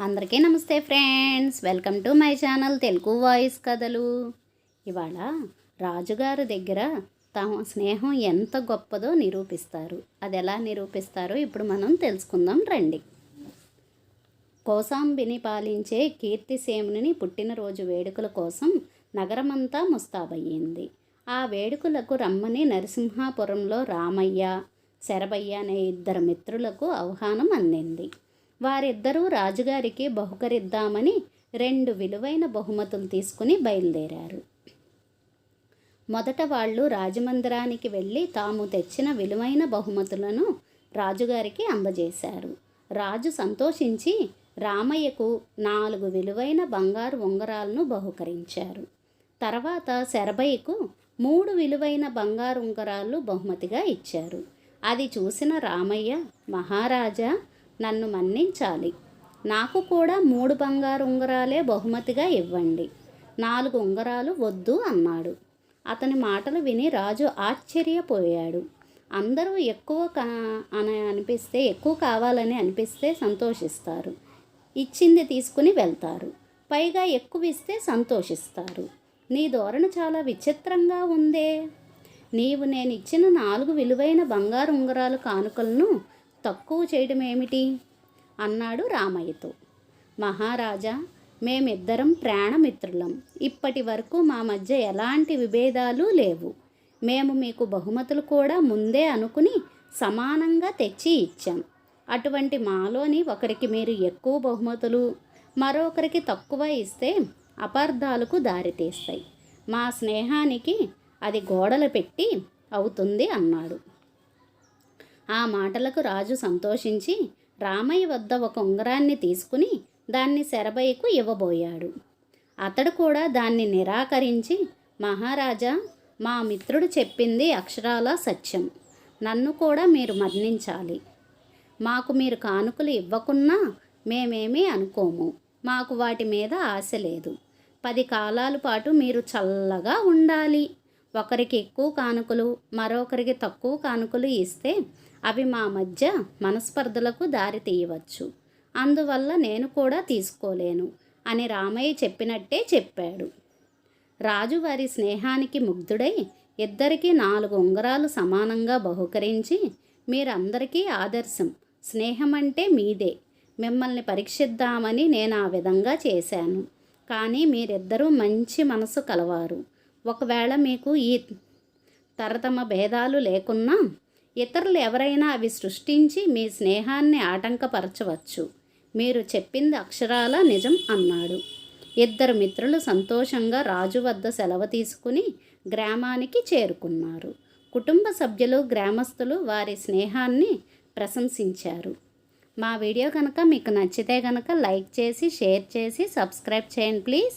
అందరికీ నమస్తే friends. Welcome to my channel Telugu voice కథలు. ఇవాళ రాజుగారి దగ్గర తమ స్నేహం ఎంత గొప్పదో నిరూపిస్తారు. అది ఎలా నిరూపిస్తారో ఇప్పుడు మనం తెలుసుకుందాం రండి. కోసాంబిని పాలించే కీర్తిసేముని పుట్టినరోజు వేడుకల కోసం నగరమంతా ముస్తాబయ్యింది. ఆ వేడుకలకు రమ్మని నరసింహాపురంలో రామయ్య శరభయ్య అనే ఇద్దరు మిత్రులకు ఆహ్వానం అందింది. వారిద్దరూ రాజుగారికి బహుకరిద్దామని రెండు విలువైన బహుమతులు తీసుకుని బయలుదేరారు. మొదట వాళ్ళు రాజమందిరానికి వెళ్ళి తాము తెచ్చిన విలువైన బహుమతులను రాజుగారికి అందజేశారు. రాజు సంతోషించి రామయ్యకు నాలుగు విలువైన బంగారు ఉంగరాలను బహుకరించారు. తర్వాత శరభయ్యకు మూడు విలువైన బంగారు ఉంగరాలు బహుమతిగా ఇచ్చారు. అది చూసిన రామయ్య మహారాజా నన్ను మన్నించాలి. నాకు కూడా మూడు బంగారు ఉంగరాలే బహుమతిగా ఇవ్వండి. నాలుగు ఉంగరాలు వద్దు అన్నాడు. అతని మాటలు విని రాజు ఆశ్చర్యపోయాడు. అందరూ ఎక్కువ కా అని అనిపిస్తే ఎక్కువ కావాలని అనిపిస్తే సంతోషిస్తారు. ఇచ్చింది తీసుకుని వెళ్తారు. పైగా ఎక్కువ ఇస్తే సంతోషిస్తారు. నీ ధోరణి చాలా విచిత్రంగా ఉందే. నీవు నేను ఇచ్చిన నాలుగు విలువైన బంగారు ఉంగరాలు కానుకలను తక్కువ చేయడం ఏమిటి? అన్నాడు రామయ్యతో. మహారాజా మేమిద్దరం ప్రాణమిత్రులం. ఇప్పటి వరకు మా మధ్య ఎలాంటి విభేదాలు లేవు. మేము మీకు బహుమతులు కూడా ముందే అనుకుని సమానంగా తెచ్చి ఇచ్చాం. అటువంటి మాలోని ఒకరికి మీరు ఎక్కువ బహుమతులు మరొకరికి తక్కువ ఇస్తే అపార్థాలకు దారితీస్తాయి మా స్నేహానికి అది గోడలు పెట్టి అవుతుంది అన్నాడు. ఆ మాటలకు రాజు సంతోషించి రామయ్య వద్ద ఒక ఉంగరాన్ని తీసుకుని దాన్ని శరభయ్యకు ఇవ్వబోయాడు. అతడు కూడా దాన్ని నిరాకరించి మహారాజా మా మిత్రుడు చెప్పింది అక్షరాల సత్యం. నన్ను కూడా మీరు మరణించాలి మాకు మీరు కానుకలు ఇవ్వకున్నా మేమేమీ అనుకోము. మాకు వాటి మీద ఆశ లేదు. పది కాలాల పాటు మీరు చల్లగా ఉండాలి. ఒకరికి ఎక్కువ కానుకలు మరొకరికి తక్కువ కానుకలు ఇస్తే అవి మా మధ్య మనస్పర్ధలకు దారి తీయవచ్చు. అందువల్ల నేను కూడా తీసుకోలేను అని రామయ్య చెప్పినట్టే చెప్పాడు. రాజు వారి స్నేహానికి ముగ్ధుడై ఇద్దరికీ నాలుగు ఉంగరాలు సమానంగా బహుకరించి మీరందరికీ ఆదర్శం స్నేహం అంటే మీదే. మిమ్మల్ని పరీక్షిద్దామని నేను ఆ విధంగా చేశాను. కానీ మీరిద్దరూ మంచి మనసు కలవారు. ఒకవేళ మీకు ఈ తరతమ భేదాలు లేకున్నా ఇతరులు ఎవరైనా అవి సృష్టించి మీ స్నేహాన్ని ఆటంకపరచవచ్చు. మీరు చెప్పింది అక్షరాల నిజం అన్నాడు. ఇద్దరు మిత్రులు సంతోషంగా రాజు వద్ద సెలవు తీసుకుని గ్రామానికి చేరుకున్నారు. కుటుంబ సభ్యులు గ్రామస్తులు వారి స్నేహాన్ని ప్రశంసించారు. మా వీడియో కనుక మీకు నచ్చితే కనుక లైక్ చేసి షేర్ చేసి సబ్స్క్రైబ్ చేయండి please.